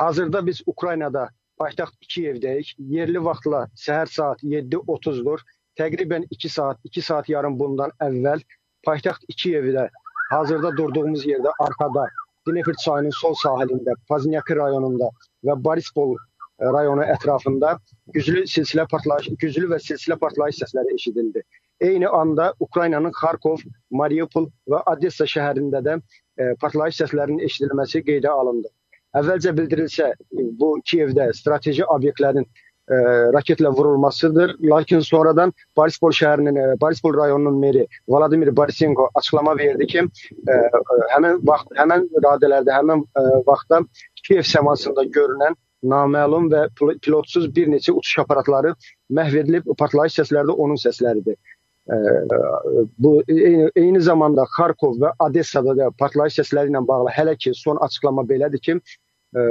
Hazırda biz Ukraynada paytaxt Kiyevdəyik. Yerli vaxtla səhər saat 7:30-dur. Təqribən 2 saat, 2 saat yarım bundan əvvəl paytaxt Kiyevdə hazırda durduğumuz yerdə arxada Dnepr çayının sol sahilində, Paznyaki rayonunda və Borispol rayonu ətrafında güclü silsilə partlayış, güclü və silsilə partlayış səsləri eşidildi. Eyni anda Ukraynanın Xarkov, Mariupol və Odessa şəhərində də e, partlayış səslərinin eşidilməsi qeydə alındı. Əvvəlcə bildirilsə bu Kiyevdə strateji obyektlərin e, raketlə vurulmasıdır. Lakin sonradan Borispol şəhərinin, e, Borispol rayonunun meri Vladimir Borisenko açıqlama verdi ki, e, e, həmin vaxt, həmin radələrdə, həmin e, vaxtda Kiyev səmasında görünən naməlum və pilotsuz bir neçə uçuş aparatları məhv edilib, partlayış səsləri də onun səsləridir. E, bu eyni, eyni zamanda Xarkov və Odessada da partlayış səsləri ilə bağlı hələ ki son açıqlama belədir ki, e,